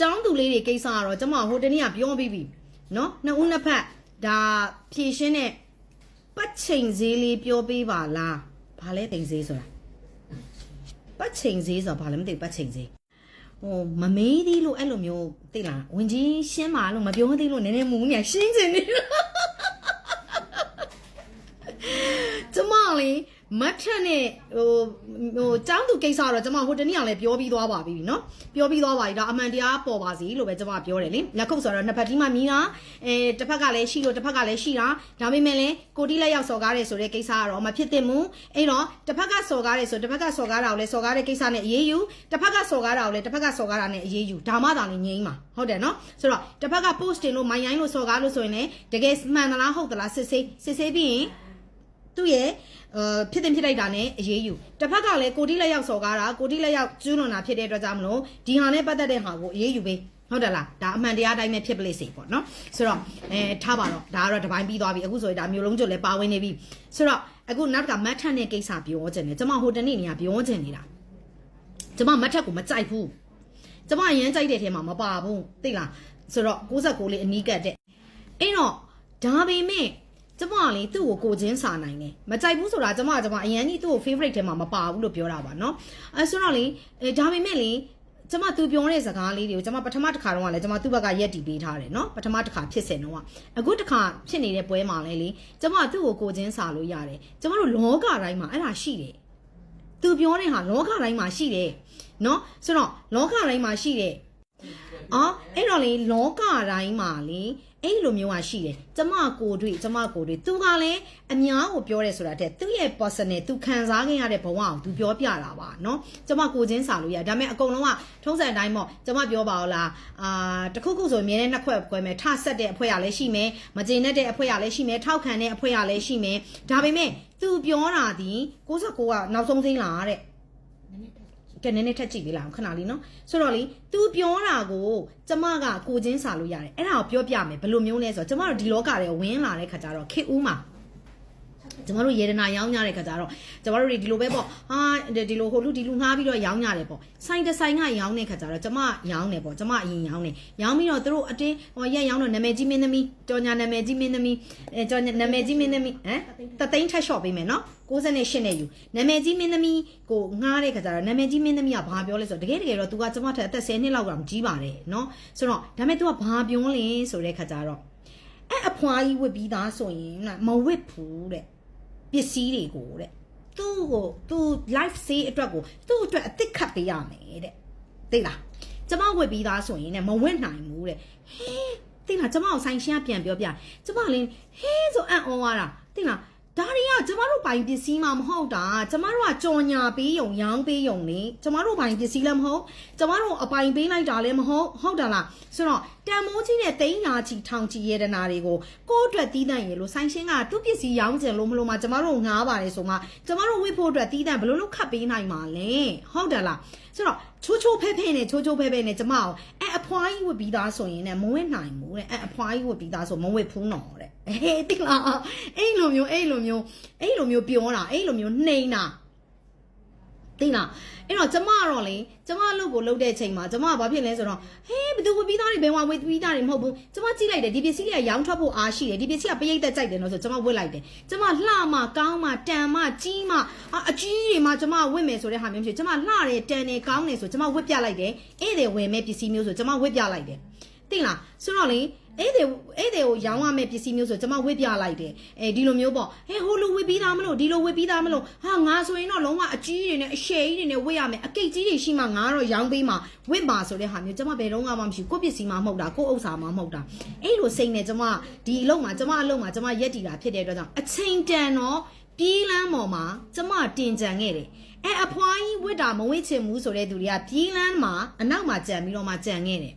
ចောင်းသူလေးတွေကိစ္စကတော့ကျမဟိုတနေ့ကပြောပြီးပြီနော်နှစ်ဦးနှစ်ဖက်ဒါဖြည့်ရှင်းတဲ့ပတ်ချိန်ဈေးလေးပြောပေးပါလားဘာလဲတိမ်ဈေးဆိုတာပတ်ချိန်ဈေးဆိုတာဘာလဲမသိဘူးပတ်ချိန်ဈေးဟိုမမေးသေးလို့အဲ့လိုမျိုးသိလားဝင်ကြီးရှင်းပါလို့မပြောသေးလို့နည်းနည်းမူးနေရှင်းချင်နေလို့ကျမလေ မတ်ထက်နဲ့ဟိုဟိုចောင်းသူကိစ္စတော့ကျမဟိုတနေ့ကလည်းပြောပြီးသွားပါပြီเนาะပြောပြီးသွားပါပြီဒါအမှန်တရားပေါ်ပါစီလို့ပဲကျမပြောတယ်လေလက်ခုပ်ဆိုတော့နှစ်ဖက်ဒီမှာမြည်တာအဲတစ်ဖက်ကလည်းရှိလို့တစ်ဖက်ကလည်းရှိတာဒါပေမဲ့လည်းကိုတိလက်ရောက်စော်ကားတယ်ဆိုတဲ့ကိစ္စကတော့မဖြစ်သင့်ဘူးအဲ့တော့တစ်ဖက်ကစော်ကားတယ်ဆိုတစ်ဖက်ကစော်ကားတာကိုလည်းစော်ကားတဲ့ကိစ္စနဲ့အေးအေးယူတစ်ဖက်ကစော်ကားတာကိုလည်းတစ်ဖက်ကစော်ကားတာနဲ့အေးအေးယူဒါမှသာလည်းငြိမ်းပါဟုတ်တယ်เนาะဆိုတော့တစ်ဖက်က post တင်လို့မိုင်းရိုင်းလို့စော်ကားလို့ဆိုရင်လည်းတကယ်မှန်သလားဟုတ်သလားစစ်ဆေးစစ်ဆေးပြီးရင် သူ့ရဲ့အာဖြစ်တင်ဖြစ်လိုက်တာနဲ့အရေးယူတစ်ဖက်ကလည်းကိုတိလက်ရောက်စော်ကားတာကိုတိလက်ရောက်ကျူးလွန်တာဖြစ်တဲ့အတွက်ကြောင့်မလို့ဒီဟာနဲ့ပတ်သက်တဲ့ဟာကိုအရေးယူပေးဟုတ်တယ်လားဒါအမှန်တရားတိုင်းပဲဖြစ်ပလိစေပေါ့နော်ဆိုတော့အဲထားပါတော့ဒါကတော့တပိုင်းပြီးသွားပြီအခုဆိုရင်ဒါမျိုးလုံးကျွတ်လည်းပါဝင်နေပြီဆိုတော့အခုနောက်ကမတ်ထက်နဲ့ကိစ္စပြောချင်တယ်ကျမဟိုတနေ့နေကပြောချင်နေတာကျမမတ်ထက်ကိုမကြိုက်ဘူးကျမအရင်ကြိုက်တဲ့ထဲမှာမပါဘူးသိလားဆိုတော့69လေးအနီးကတ်တဲ့အဲ့တော့ဒါပေမဲ့ ကျမကလေသူ့ကိုကိုချင်းစာနိုင်တယ်မကြိုက်ဘူးဆိုတာကျမကကျမအရင်ကြီးသူ့ကို favorite ထဲမှာမပါဘူးလို့ပြောတာပါเนาะအဲဆိုတော့လေအဲဒါပေမဲ့လေကျမသူပြောတဲ့စကားလေးတွေကိုကျမပထမတစ်ခါတော့ကလည်းကျမသူ့ဘက်ကရက်တီပေးထားတယ်เนาะပထမတစ်ခါဖြစ်စင်တော့ကအခုတစ်ခါဖြစ်နေတဲ့ပွဲမှာလဲလေကျမသူ့ကိုကိုချင်းစာလို့ရတယ်ကျမတို့လောကတိုင်းမှာအဲ့ဒါရှိတယ်သူပြောတဲ့ဟာလောကတိုင်းမှာရှိတယ်เนาะဆိုတော့လောကတိုင်းမှာရှိတယ် အော်အဲ့တော့လေလောကတိုင်းမှာလေအဲ့လိုမျိုးကရှိတယ်ကျမကိုတွေ့ကျမကိုတွေ့သူကလည်းအများကိုပြောတယ်ဆိုတာတဲ့သူ့ရဲ့ personal သူခံစားခဲ့ရတဲ့ဘဝကိုသူပြောပြတာပါเนาะကျမကိုချင်းစာလို့ရဒါပေမဲ့အကုန်လုံးကထုံးစံအတိုင်းပေါ့ကျမပြောပါဦးလားအာတခုခုဆိုရင်မြဲတဲ့နှစ်ခွက်ကွဲမယ်ထဆက်တဲ့အဖွဲရလည်းရှိမယ်မကျေနပ်တဲ့အဖွဲရလည်းရှိမယ်ထောက်ခံတဲ့အဖွဲရလည်းရှိမယ်ဒါပေမဲ့သူပြောတာဒီ69ကနောက်ဆုံးစိမ့်လာတဲ့ ကဲနည်းနည်းထက်ကြည့်ပေးလိုက်အောင်ခဏလေးနော်ဆိုတော့လေ तू ပြောတာကိုကျမကကိုချင်းစာလို့ရတယ်အဲ့ဒါကိုပြောပြမယ်ဘယ်လိုမျိုးလဲဆိုတော့ကျမတို့ဒီလောကထဲဝင်းလာတဲ့ခါကျတော့ခေဦးမှာ ကျမတို့ယေဒနာရောင်းကြတဲ့ခါကျတော့ကျမတို့တွေဒီလိုပဲပေါ့ဟာဒီလိုဟိုလူဒီလူငှားပြီးတော့ရောင်းကြတယ်ပေါ့ဆိုင်တစ်ဆိုင်ကရောင်းတဲ့ခါကျတော့ကျမရောင်းတယ်ပေါ့ကျမအရင်ရောင်းတယ်ရောင်းပြီးတော့သူတို့အတင်းဟိုရက်ရောင်းတော့နာမည်ကြီးမင်းသမီးကြော်ညာနာမည်ကြီးမင်းသမီးအဲကြော်ညာနာမည်ကြီးမင်းသမီးဟမ်တသိန်းထက်လျှော့ပေးမယ်နော်68နဲ့ယူနာမည်ကြီးမင်းသမီးကိုငှားတဲ့ခါကျတော့နာမည်ကြီးမင်းသမီးကဘာပြောလဲဆိုတော့တကယ်တကယ်တော့ तू ကကျမထက်အသက်10နှစ်လောက်ကမှကြီးပါတယ်နော်ဆိုတော့ဒါပေမဲ့ तू ကဘာပြောလဲဆိုတဲ့ခါကျတော့အဲ့အဖွားကြီးဝစ်ပြီးသားဆိုရင်မဝစ်ဘူးတဲ့ ပစ္စည်းတွေကိုတဲ့သူ့ကိုသူ life save အတွက်ကိုသူ့အတွက်အစ်စ်ခတ်ပေးရမယ်တဲ့သိလားကျမဝတ်ပြီးသားဆိုရင်ねမဝတ်နိုင်ဘူးတဲ့ဟဲသိလားကျမကိုဆိုင်ရှင်းကပြန်ပြောပြကျမလင်းဟဲဆိုအံ့ဩသွားတာသိလား ဒါတွေကကျမတို့ပိုင်ပစ္စည်းမှမဟုတ်တာကျမတို့ကကြော်ညာပေးယုံရောင်းပေးယုံလေကျမတို့ပိုင်ပစ္စည်းလည်းမဟုတ်ကျမတို့အပိုင်ပေးလိုက်တာလည်းမဟုတ်ဟုတ်တယ်လားဆိုတော့တန်မိုးကြီးနဲ့တိန်းလာချီထောင်ချီရတနာတွေကိုကိုယ့်အတွက်တီးတန့်ရလို့ဆိုင်ရှင်းကသူ့ပစ္စည်းရောင်းကြလို့မလို့မှကျမတို့ငားပါတယ်ဆိုမှကျမတို့ဝစ်ဖို့အတွက်တီးတန့်ဘယ်လိုလုပ်ခတ်ပေးနိုင်မှာလဲဟုတ်တယ်လားဆိုတော့ချိုးချိုးဖဲဖဲနဲ့ချိုးချိုးဖဲဖဲနဲ့ကျမအောင်အဲအဖွားကြီးဝစ်ပြီးသားဆိုရင်လည်းမဝစ်နိုင်ဘူးတဲ့အဲအဖွားကြီးဝစ်ပြီးသားဆိုမဝစ်ဘူးနော်တဲ့ ဟေးတိလားအဲ့လိုမျိုးအဲ့လိုမျိုးအဲ့လိုမျိုးပြောတာအဲ့လိုမျိုးနှိမ့်တာသိလားအဲ့တော့ကျမတော့လေကျမအလုပ်ကိုလုပ်တဲ့အချိန်မှာကျမကဘာဖြစ်လဲဆိုတော့ဟေးဘယ်သူဝပြီးသားတွေဘယ်ဝဝပြီးသားတွေမဟုတ်ဘူးကျမကြည့်လိုက်တယ်ဒီပစ္စည်းတွေကရောင်းထွက်ဖို့အားရှိတယ်ဒီပစ္စည်းကပရိတ်သက်ကြိုက်တယ်လို့ဆိုကျမဝစ်လိုက်တယ်ကျမလှမကောင်းမတန်မကြီးမအာအကြီးတွေမှကျမဝစ်မယ်ဆိုတဲ့ဟာမျိုးဖြစ်ကျမလှတယ်တန်တယ်ကောင်းတယ်ဆိုကျမဝစ်ပြလိုက်တယ်ဧည့်သည်ဝယ်မဲ့ပစ္စည်းမျိုးဆိုကျမဝစ်ပြလိုက်တယ်သိလားဆိုတော့လေ အဲ့ဒီအဲ့ဒီကိုရောင်းရမယ့်ပစ္စည်းမျိုးဆိုကျွန်မဝစ်ပြလိုက်တယ်အဲဒီလိုမျိုးပေါ့ဟဲဟိုလိုဝစ်ပြီးသားမလို့ဒီလိုဝစ်ပြီးသားမလို့ဟာငါဆိုရင်တော့လုံးဝအကြီးတွေနဲ့အရှယ်ကြီးတွေနဲ့ဝစ်ရမယ်အကိတ်ကြီးတွေရှိမှငါတော့ရောင်းပေးမှာဝစ်ပါဆိုတဲ့ဟာမျိုးကျွန်မဘယ်တော့မှမရှိဘူးကိုယ့်ပစ္စည်းမှမဟုတ်တာကိုယ့်ဥစ္စာမှမဟုတ်တာအဲ့လိုစိတ်နဲ့ကျွန်မဒီအလုပ်မှာကျွန်မအလုပ်မှာကျွန်မရက်တည်တာဖြစ်တဲ့အတွက်ကြောင့်အချိန်တန်တော့ပြေးလန်းပေါ်မှာကျွန်မတင်ကြံခဲ့တယ်အဲအဖွားကြီးဝစ်တာမဝစ်ချင်ဘူးဆိုတဲ့သူတွေကပြေးလန်းမှာအနောက်မှာကြံပြီးတော့မှကြံခဲ့တယ်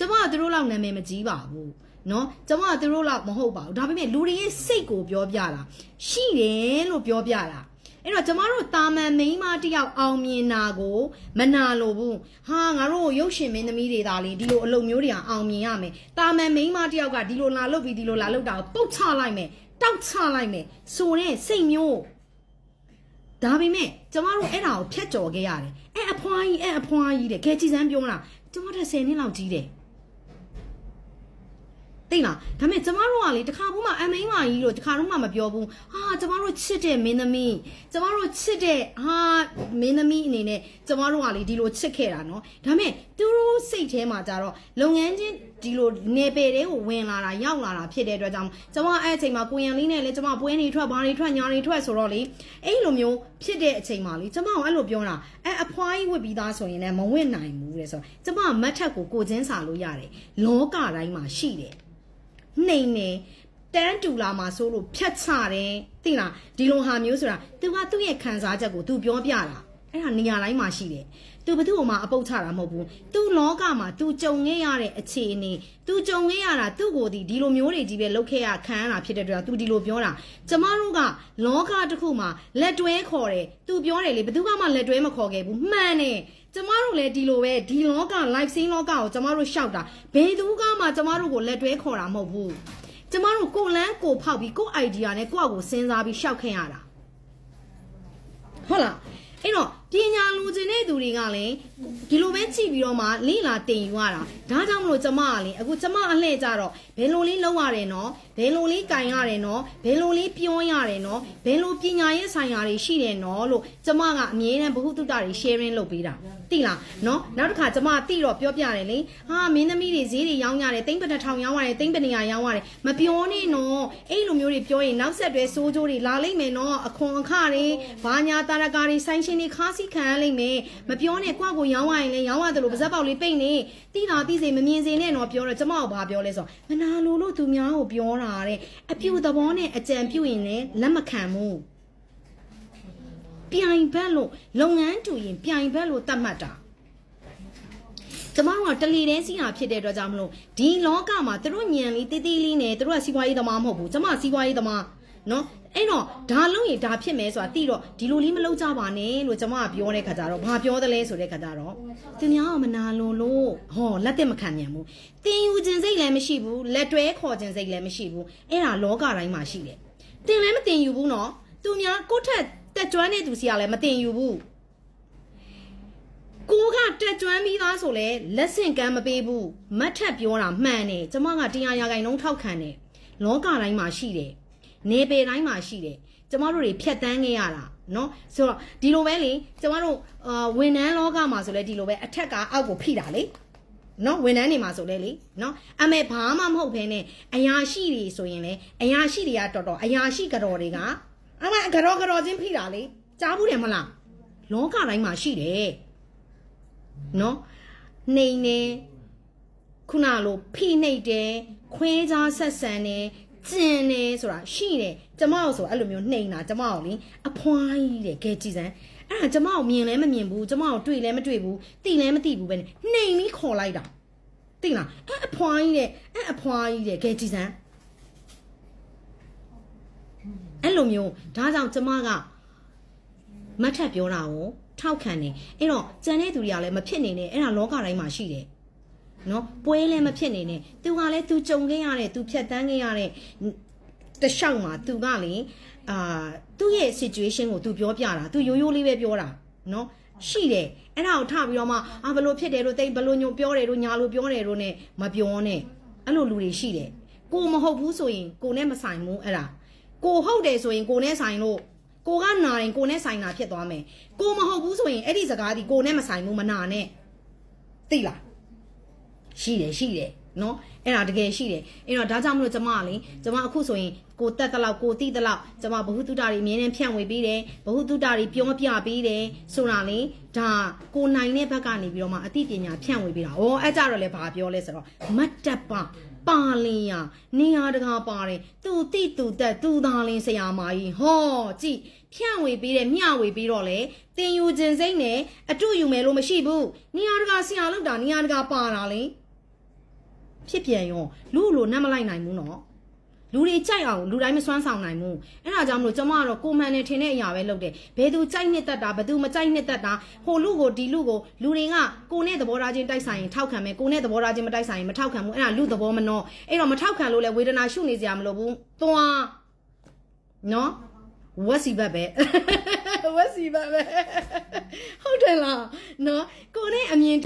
ကျမကသူတို့လောက်နာမည်မကြီးပါဘူးနော်ကျမကသူတို့လောက်မဟုတ်ပါဘူးဒါပေမဲ့လူတွေရဲ့စိတ်ကိုပြောပြတာရှိတယ်လို့ပြောပြတာအဲ့တော့ကျမတို့တာမန်မိန်းမတယောက်အောင်မြင်တာကိုမနာလိုဘူးဟာငါတို့ရုပ်ရှင်မင်းသမီးတွေဒါလေးဒီလိုအလုပ်မျိုးတွေအောင်မြင်ရမယ်တာမန်မိန်းမတယောက်ကဒီလိုလာလုပ်ပြီးဒီလိုလာလုပ်တာကိုပုတ်ချလိုက်မယ်တောက်ချလိုက်မယ်ဆိုတဲ့စိတ်မျိုးဒါပေမဲ့ကျမတို့အဲ့ဒါကိုဖျက်ကျော်ခဲ့ရတယ်အဲ့အဖွားကြီးအဲ့အဖွားကြီးတဲ့ခဲချီစမ်းပြောလားကျမတို့10နှစ်လောက်ကြီးတယ် သိလားဒါပေမဲ့ကျမတို့ကလေတခါဘူးမှအမိန်မကြီးတို့တခါတော့မှမပြောဘူးဟာကျမတို့ချစ်တဲ့မင်းသမီးကျမတို့ချစ်တဲ့ဟာမင်းသမီးအနေနဲ့ကျမတို့ကလေဒီလိုချစ်ခဲ့တာနော်ဒါပေမဲ့သူတို့စိတ်ထဲမှာကြတော့လုပ်ငန်းချင်းဒီလိုနေပယ်တွေကိုဝင်လာတာရောက်လာတာဖြစ်တဲ့အတွက်ကြောင့်ကျမအဲ့အချိန်မှာကိုရန်လေးနဲ့လေကျမပွဲနေထွက်ဘာနေထွက်ညာနေထွက်ဆိုတော့လေအဲ့လိုမျိုးဖြစ်တဲ့အချိန်မှာလေကျမကအဲ့လိုပြောတာအဲ့အဖွားကြီးဝစ်ပြီးသားဆိုရင်လည်းမဝင့်နိုင်ဘူးလေဆိုတော့ကျမမတ်ထက်ကိုကိုချင်းစာလို့ရတယ်လောကတိုင်းမှာရှိတယ် နှိမ်နေတန်းတူလာမှာဆိုလို့ဖြတ်ချတယ်သိလားဒီလိုဟာမျိုးဆိုတာ तू ကသူ့ရဲ့ခံစားချက်ကို तू ပြောပြတာအဲ့ဒါနေရာတိုင်းမှာရှိတယ် तू ဘသူ့ကိုမှအပုတ်ချတာမဟုတ်ဘူး तू လောကမှာ तू ကြုံခဲ့ရတဲ့အခြေအနေ तू ကြုံခဲ့ရတာသူ့ကိုဒီဒီလိုမျိုးတွေကြီးပဲလုပ်ခဲ့ရခံရတာဖြစ်တဲ့အတွက် तू ဒီလိုပြောတာကျမတို့ကလောကတစ်ခုမှာလက်တွဲခေါ်တယ် तू ပြောတယ်လေဘသူကမှလက်တွဲမခေါ်ခဲ့ဘူးမှန်တယ် ကျမတို့လည်းဒီလိုပဲဒီလောက live scene လောကကိုကျမတို့ရှောက်တာဘယ်သူကမှကျမတို့ကိုလက်တွဲခေါ်တာမဟုတ်ဘူးကျမတို့ကိုယ်လန်းကိုယ်ဖောက်ပြီးကိုယ် idea နဲ့ကိုယ့်အကိုစဉ်းစားပြီးရှောက်ခင်ရတာဟုတ်လားအဲ့တော့ ပညာလူကျင်တဲ့သူတွေကလည်းဒီလိုပဲကြည့်ပြီးတော့မှလိလာတင်ယူရတာဒါကြောင့်မလို့ကျမကလေအခုကျမအလှည့်ကြတော့ဘယ်လိုလေးလုပ်ရတယ်နော်ဘယ်လိုလေးကင်ရတယ်နော်ဘယ်လိုလေးပြောရတယ်နော်ဘယ်လိုပညာရေးဆိုင်ရာတွေရှိတယ်နော်လို့ကျမကအမြဲတမ်းဘ ഹു တုတ္တတွေ sharing လုပ်ပေးတာတိလားနော်နောက်တစ်ခါကျမတိတော့ပြောပြတယ်လေဟာမင်းသမီးတွေဈေးတွေရောင်းရတယ်တိမ့်ပတစ်ထောင်ရောင်းရတယ်တိမ့်ပနေရရောင်းရတယ်မပြောနဲ့နော်အဲ့လိုမျိုးတွေပြောရင်နောက်ဆက်တွဲစိုးကြိုးတွေလာလိမ့်မယ်နော်အခွန်အခတွေဘာညာတာရကာတွေဆိုင်ရှင်တွေခါးစီခံရလိမ့်မယ်မပြောနဲ့ကိုယ့်ကိုရောင်းရရင်လည်းရောင်းရတယ်လို့ပါဇက်ပေါက်လေးပိတ်နေတိတာတိစေမမြင်စေနဲ့နော်ပြောတော့ကျမကဘာပြောလဲဆိုတော့မနာလိုလို့သူများကိုပြောတာတဲ့အပြူသဘောနဲ့အကြံပြုရင်လည်းလက်မခံဘူးပြိုင်ဘက်လို့လုပ်ငန်းတူရင်ပြိုင်ဘက်လို့တတ်မှတ်တာကျမတို့ကတလီတန်းစီးတာဖြစ်တဲ့အတွက်ကြောင့်မလို့ဒီလောကမှာသူတို့ညံလေးတေးသေးလေးနဲ့သူတို့ကစီးပွားရေးသမားမဟုတ်ဘူးကျမစီးပွားရေးသမား နော်အဲ့တော့ဒါလုံးရင်ဒါဖြစ်မယ်ဆိုတာတိတော့ဒီလိုလေးမလုပ်ကြပါနဲ့လို့ကျမကပြောတဲ့ခါကျတော့ဘာပြောသလဲဆိုတဲ့ခါကျတော့သူများကမနာလွန်လို့ဟောလက်သက်မခံမြန်ဘူးတင်ယူခြင်းစိတ်လည်းမရှိဘူးလက်တွဲခေါ်ခြင်းစိတ်လည်းမရှိဘူးအဲ့ဒါလောကတိုင်းမှာရှိတယ်တင်လည်းမတင်ယူဘူးနော်သူများကိုယ့်ထက်တက်ကြွတဲ့သူစီကလည်းမတင်ယူဘူးကိုကတက်ကြွပြီးသားဆိုလဲလက်ဆင့်ကမ်းမပေးဘူးမတ်ထက်ပြောတာမှန်တယ်ကျမကတရားရာဂိုင်နှုံးထောက်ခံတယ်လောကတိုင်းမှာရှိတယ် နေပေတိုင်းမှာရှိတယ်ကျမတို့တွေဖြတ်တန်းခဲ့ရတာเนาะဆိုတော့ဒီလိုပဲလေကျမတို့အာဝန်ထမ်းလောကမှာဆိုလဲဒီလိုပဲအထက်ကအောက်ကိုဖိတာလေနော်ဝန်ထမ်းတွေမှာဆိုလဲလေနော်အမေဘာမှမဟုတ်ဘဲနဲ့အရာရှိတွေဆိုရင်လေအရာရှိတွေကတော်တော်အရာရှိကတော်တွေကအမကတော်ကတော်ချင်းဖိတာလေကြားဘူးတယ်မလားလောကတိုင်းမှာရှိတယ် နော်နှိမ်နေခုနလိုဖိနှိပ်တယ်ခွဲခြားဆက်ဆံတယ် ကျင်နေဆိုတာရှိတယ်ကျမတို့ဆိုအဲ့လိုမျိုးနှိမ်တာကျမတို့လေအဖွားကြီးတဲ့ကဲကြည်စမ်းအဲ့ဒါကျမတို့မြင်လည်းမမြင်ဘူးကျမတို့တွေ့လည်းမတွေ့ဘူးသိလည်းမသိဘူးပဲနဲ့နှိမ်ပြီးခေါ်လိုက်တာသိလားအဲ့အဖွားကြီးတဲ့အဲ့အဖွားကြီးတဲ့ကဲကြည်စမ်းအဲ့လိုမျိုးဒါကြောင့်ကျမကမတ်ထက်ပြောတာကိုထောက်ခံတယ်အဲ့တော့ကြံတဲ့သူတွေကလည်းမဖြစ်နေနဲ့အဲ့ဒါလောကတိုင်းမှာရှိတယ် နော်ပွဲလည်းမဖြစ်နေနဲ့သူကလည်းသူကြုံခဲ့ရတဲ့သူဖြတ်တန်းခဲ့ရတဲ့တလျှောက်မှာသူကလေအာသူ့ရဲ့ situation ကိုသူပြောပြတာသူရိုးရိုးလေးပဲပြောတာနော်ရှိတယ်အဲ့ဒါကိုထပြီးတော့မှအာဘလို့ဖြစ်တယ်လို့တိတ်ဘလို့ညို့ပြောတယ်လို့ညာလို့ပြောတယ်လို့ ਨੇ မပြောနဲ့အဲ့လိုလူတွေရှိတယ်ကိုမဟုတ်ဘူးဆိုရင်ကိုနဲ့မဆိုင်ဘူးအဲ့ဒါကိုဟုတ်တယ်ဆိုရင်ကိုနဲ့ဆိုင်လို့ကိုကနာရင်ကိုနဲ့ဆိုင်တာဖြစ်သွားမယ်ကိုမဟုတ်ဘူးဆိုရင်အဲ့ဒီစကားဒီကိုနဲ့မဆိုင်ဘူးမနာနဲ့သိလား ရှိတယ်ရှိတယ်နော်အဲ့ဒါတကယ်ရှိတယ်အဲ့တော့ဒါကြောင့်မလို့ကျမကလေကျမအခုဆိုရင်ကိုတက်တလောက်ကိုတိတလောက်ကျမဘ ഹു တုတ္တတွေအမြဲတမ်းဖြန့်ဝေပေးတယ်ဘ ഹു တုတ္တတွေပြောပြပေးတယ်ဆိုတာလေဒါကိုနိုင်တဲ့ဘက်ကနေပြီးတော့မှအသိပညာဖြန့်ဝေပေးတာဩအဲ့ကြတော့လေဘာပြောလဲဆိုတော့မတ်တပ်ပါပါလင်ရနေရာတကာပါတယ်သူတိသူတက်သူသားလင်းဆရာမကြီးဟောကြည့်ဖြန့်ဝေပေးတယ်မျှဝေပေးတော့လေတင်ယူခြင်းစိတ်နဲ့အတူယူမယ်လို့မရှိဘူးနေရာတကာဆရာလောက်တာနေရာတကာပါတာလေ ဖြစ်ပြန်ရောလူလိုနတ်မလိုက်နိုင်ဘူးနော်လူတွေကြိုက်အောင်လူတိုင်းမစွမ်းဆောင်နိုင်ဘူးအဲ့ဒါကြောင့်မလို့ကျမကတော့ကိုမှန်နေထင်တဲ့အရာပဲလုပ်တယ်ဘယ်သူကြိုက်နှစ်သက်တာဘယ်သူမကြိုက်နှစ်သက်တာဟိုလူကိုဒီလူကိုလူတွေကကိုနဲ့သဘောထားချင်းတိုက်ဆိုင်ရင်ထောက်ခံမယ်ကိုနဲ့သဘောထားချင်းမတိုက်ဆိုင်ရင်မထောက်ခံဘူးအဲ့ဒါလူသဘောမနှောအဲ့တော့မထောက်ခံလို့လဲဝေဒနာရှုနေကြမလို့ဘူးသွားနော်ဝက်စီဘက်ပဲဝက်စီပဲပဲဟုတ်တယ်လားနော်ကိုနဲ့အမြင်